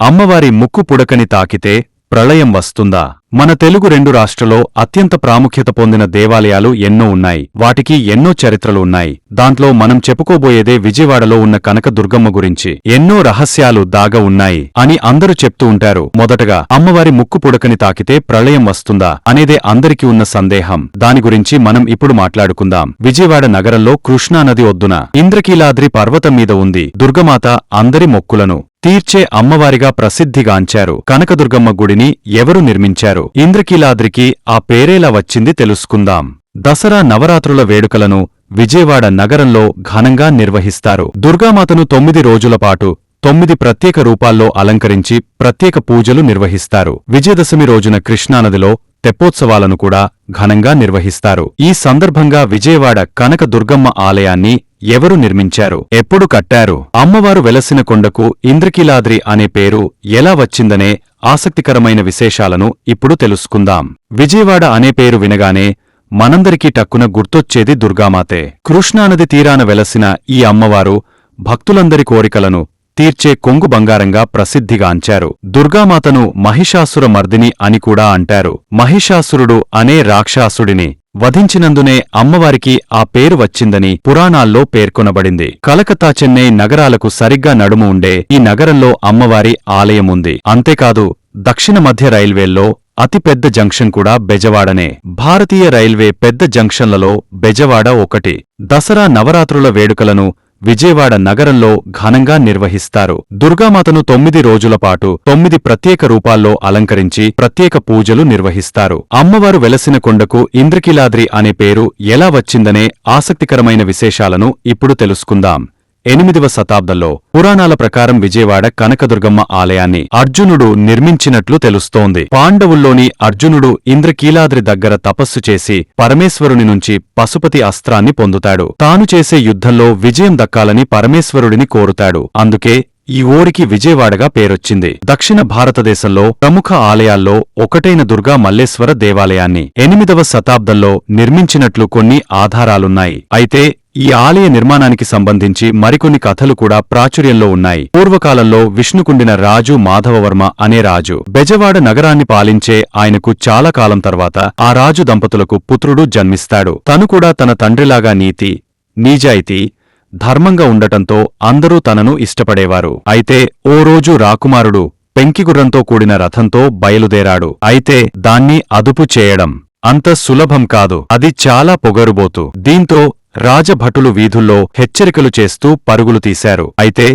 అమ్మవారి ముక్కు పుడకని తాకితే ప్రళయం వస్తుందా? మన తెలుగు రెండు రాష్ట్రలో అత్యంత ప్రాముఖ్యత పొందిన దేవాలయాలు ఎన్నో ఉన్నాయి. వాటికి ఎన్నో చరిత్రలు ఉన్నాయి. దాంట్లో మనం చెప్పుకోబోయేదే విజయవాడలో ఉన్న కనకదుర్గమ్మ గురించి. ఎన్నో రహస్యాలు దాగ ఉన్నాయి అని అందరూ చెప్తూ ఉంటారు. మొదటగా అమ్మవారి ముక్కు పుడకని తాకితే ప్రళయం వస్తుందా అనేదే అందరికీ ఉన్న సందేహం. దాని గురించి మనం ఇప్పుడు మాట్లాడుకుందాం. విజయవాడ నగరంలో కృష్ణానది ఒద్దున ఇంద్రకీలాద్రి పర్వతం మీద ఉంది దుర్గమాత అందరి మొక్కులను. తీర్చే అమ్మవారిగా ప్రసిద్ధిగాంచారు. కనకదుర్గమ్మ గుడిని ఎవరు నిర్మించారు? ఇంద్రకీలాద్రికి ఆ పేరేలా వచ్చింది తెలుసుకుందాం. దసరా నవరాత్రుల వేడుకలను విజయవాడ నగరంలో ఘనంగా నిర్వహిస్తారు. దుర్గామాతను తొమ్మిది రోజులపాటు తొమ్మిది ప్రత్యేక రూపాల్లో అలంకరించి ప్రత్యేక పూజలు నిర్వహిస్తారు. విజయదశమి రోజున కృష్ణానదిలో తెప్పోత్సవాలను కూడా ఘనంగా నిర్వహిస్తారు. ఈ సందర్భంగా విజయవాడ కనక దుర్గమ్మ ఆలయాన్ని ఎవరు నిర్మించారు? ఎప్పుడు కట్టారు? అమ్మవారు వెలసిన కొండకు ఇంద్రకీలాద్రి అనే పేరు ఎలా వచ్చిందనే ఆసక్తికరమైన విశేషాలను ఇప్పుడు తెలుసుకుందాం. విజయవాడ అనే పేరు వినగానే మనందరికీ టక్కున గుర్తొచ్చేది దుర్గామాతే. కృష్ణానది తీరాన వెలసిన ఈ అమ్మవారు భక్తులందరి కోరికలను తీర్చే కొంగు బంగారంగా ప్రసిద్ధిగాంచారు దుర్గామాతను మహిషాసుర మర్దిని అని కూడా అంటారు. మహిషాసురుడు అనే రాక్షాసుడిని వధించినందునే అమ్మవారికి ఆ పేరు వచ్చిందని పురాణాల్లో పేర్కొనబడింది. కలకత్తా చెన్నై నగరాలకు సరిగ్గా నడుము ఉండే ఈ నగరంలో అమ్మవారి ఆలయముంది అంతేకాదు దక్షిణ మధ్య రైల్వేల్లో అతిపెద్ద జంక్షన్ కూడా బెజవాడనే. భారతీయ రైల్వే పెద్ద జంక్షన్లలో బెజవాడ ఒకటి. దసరా నవరాత్రుల వేడుకలను విజయవాడ నగరంలో ఘనంగా నిర్వహిస్తారు. దుర్గామాతను తొమ్మిది రోజుల పాటు తొమ్మిది ప్రత్యేక రూపాల్లో అలంకరించి ప్రత్యేక పూజలు నిర్వహిస్తారు. అమ్మవారు వెలసిన కొండకు ఇంద్రకీలాద్రి అనే పేరు ఎలా వచ్చిందనే ఆసక్తికరమైన విశేషాలను ఇప్పుడు తెలుసుకుందాం. ఎనిమిదవ శతాబ్దంలో పురాణాల ప్రకారం విజయవాడ కనకదుర్గమ్మ ఆలయాన్ని అర్జునుడు నిర్మించినట్లు తెలుస్తోంది. పాండవుల్లోని అర్జునుడు ఇంద్రకీలాద్రి దగ్గర తపస్సు చేసి పరమేశ్వరుని నుంచి పశుపతి అస్త్రాన్ని పొందుతాడు. తాను చేసే యుద్ధంలో విజయం దక్కాలని పరమేశ్వరుడిని కోరుతాడు. అందుకే ఈ ఊరికి విజయవాడగా పేరొచ్చింది. దక్షిణ భారతదేశంలో ప్రముఖ ఆలయాల్లో ఒకటైన దుర్గా మల్లేశ్వర దేవాలయాన్ని ఎనిమిదవ శతాబ్దంలో నిర్మించినట్లు కొన్ని ఆధారాలున్నాయి. అయితే ఈ ఆలయ నిర్మాణానికి సంబంధించి మరికొన్ని కథలు కూడా ప్రాచుర్యంలో ఉన్నాయి. పూర్వకాలంలో విష్ణుకుండిన రాజు మాధవవర్మ అనే రాజు బెజవాడ నగరాన్ని పాలించే ఆయనకు చాలా కాలం తర్వాత ఆ రాజు దంపతులకు పుత్రుడు జన్మిస్తాడు. తను కూడా తన తండ్రిలాగా నీతి నీజాయితీ ధర్మంగా ఉండటంతో అందరూ తనను ఇష్టపడేవారు. అయితే ఓ రోజు రాకుమారుడు పెంకిగుర్రంతో కూడిన రథంతో బయలుదేరాడు. అయితే దాన్ని అదుపు చేయడం అంత సులభం కాదు. అది చాలా పొగరుబోతు. దీంతో రాజభటులు వీధుల్లో హెచ్చరికలు చేస్తూ పరుగులు తీశారు. అయితే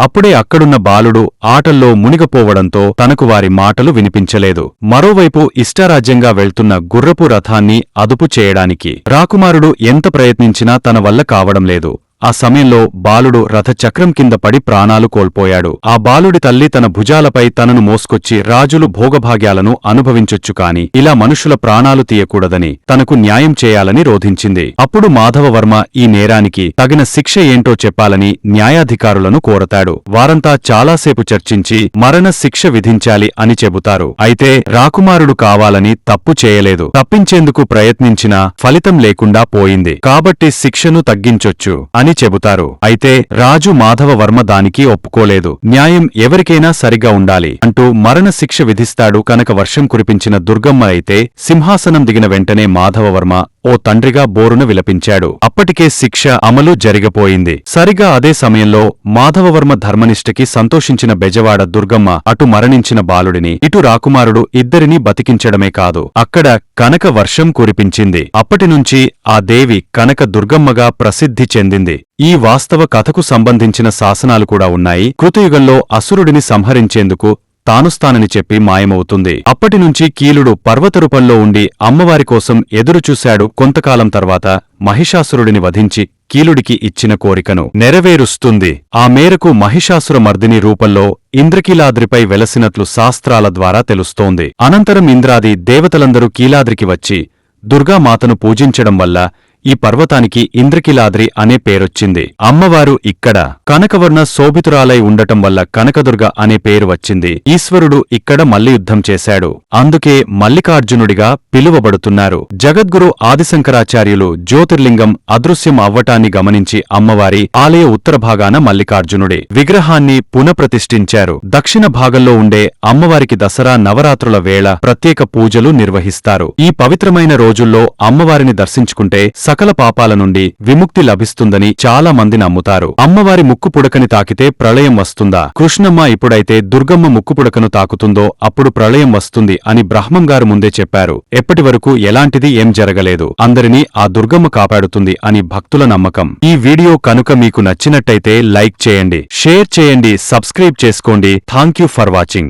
అప్పుడే అక్కడున్న బాలుడు ఆటల్లో మునిగపోవడంతో తనకు వారి మాటలు వినిపించలేదు. మరోవైపు ఇష్టారాజ్యంగా వెళ్తున్న గుర్రపు రథాన్ని అదుపు చేయడానికి రాకుమారుడు ఎంత ప్రయత్నించినా తన వల్ల కావడం లేదు. ఆ సమయంలో బాలుడు రథచక్రం కింద పడి ప్రాణాలు కోల్పోయాడు. ఆ బాలుడి తల్లి తన భుజాలపై తనను మోసుకొచ్చి రాజులు భోగభాగ్యాలను అనుభవించొచ్చు కాని ఇలా మనుషుల ప్రాణాలు తీయకూడదని తనకు న్యాయం చేయాలని రోధించింది. అప్పుడు మాధవవర్మ ఈ నేరానికి తగిన శిక్ష ఏంటో చెప్పాలని న్యాయాధికారులను కోరతాడు. వారంతా చాలాసేపు చర్చించి మరణ శిక్ష విధించాలి అని చెబుతారు. అయితే రాకుమారుడు కావాలని తప్పు చేయలేదు. తప్పించేందుకు ప్రయత్నించినా ఫలితం లేకుండా పోయింది. కాబట్టి శిక్షను తగ్గించొచ్చు అని చెబుతారు. అయితే రాజు మాధవవర్మ దానికి ఒప్పుకోలేదు. న్యాయం ఎవరికైనా సరిగా ఉండాలి అంటూ మరణశిక్ష విధిస్తాడు కనుక వర్షం కురిపించిన దుర్గమ్మ అయితే సింహాసనం దిగిన వెంటనే మాధవవర్మ ఓ తండ్రిగా బోరున విలపించాడు. అప్పటికే శిక్ష అమలు జరిగపోయింది. సరిగా అదే సమయంలో మాధవవర్మ ధర్మనిష్టకి సంతోషించిన బెజవాడ దుర్గమ్మ అటు మరణించిన బాలుడిని ఇటు రాకుమారుడు ఇద్దరినీ బతికించడమే కాదు. అక్కడ కనక వర్షం కురిపించింది. అప్పటినుంచి ఆ దేవి కనక దుర్గమ్మగా ప్రసిద్ధి చెందింది. ఈ వాస్తవ కథకు సంబంధించిన శాసనాలు కూడా ఉన్నాయి. కృతయుగంలో అసురుడిని సంహరించేందుకు తానుస్తానని చెప్పి మాయమవుతుంది. అప్పటినుంచి కీలుడు పర్వతరూపంలో ఉండి అమ్మవారి కోసం ఎదురుచూశాడు కొంతకాలం తర్వాత మహిషాసురుడిని వధించి కీలుడికి ఇచ్చిన కోరికను నెరవేరుస్తుంది. ఆ మేరకు మహిషాసుర మర్దిని రూపంలో ఇంద్రకీలాద్రిపై వెలసినట్లు శాస్త్రాల ద్వారా తెలుస్తోంది. అనంతరం ఇంద్రాది దేవతలందరూ కీలాద్రికి వచ్చి దుర్గామాతను పూజించడం వల్ల ఈ పర్వతానికి ఇంద్రకిలాద్రి అనే పేరొచ్చింది. అమ్మవారు ఇక్కడ కనకవర్ణ శోభితురాలై ఉండటం వల్ల కనకదుర్గ అనే పేరు వచ్చింది. ఈశ్వరుడు ఇక్కడ మల్లియుద్ధం చేశాడు. అందుకే మల్లికార్జునుడిగా పిలువబడుతున్నారు. జగద్గురు ఆదిశంకరాచార్యులు జ్యోతిర్లింగం అదృశ్యం అవ్వటాన్ని గమనించి అమ్మవారి ఆలయ ఉత్తర భాగాన మల్లికార్జునుడి విగ్రహాన్ని పునఃప్రతిష్ఠించారు. దక్షిణ భాగంలో ఉండే అమ్మవారికి దసరా నవరాత్రుల వేళ ప్రత్యేక పూజలు నిర్వహిస్తారు. ఈ పవిత్రమైన రోజుల్లో అమ్మవారిని దర్శించుకుంటే సకల పాపాల నుండి విముక్తి లభిస్తుందని చాలా మంది నమ్ముతారు. అమ్మవారి ముక్కు పుడకని తాకితే ప్రళయం వస్తుందా? కృష్ణమ్మ ఇప్పుడైతే దుర్గమ్మ ముక్కు పుడకను తాకుతుందో అప్పుడు ప్రళయం వస్తుంది అని బ్రహ్మంగారు ముందే చెప్పారు. ఎప్పటి వరకు ఎలాంటిది ఏం జరగలేదు. అందరినీ ఆ దుర్గమ్మ కాపాడుతుంది అని భక్తుల నమ్మకం. ఈ వీడియో కనుక మీకు నచ్చినట్టయితే లైక్ చేయండి షేర్ చేయండి సబ్స్క్రైబ్ చేసుకోండి. Thank you for watching.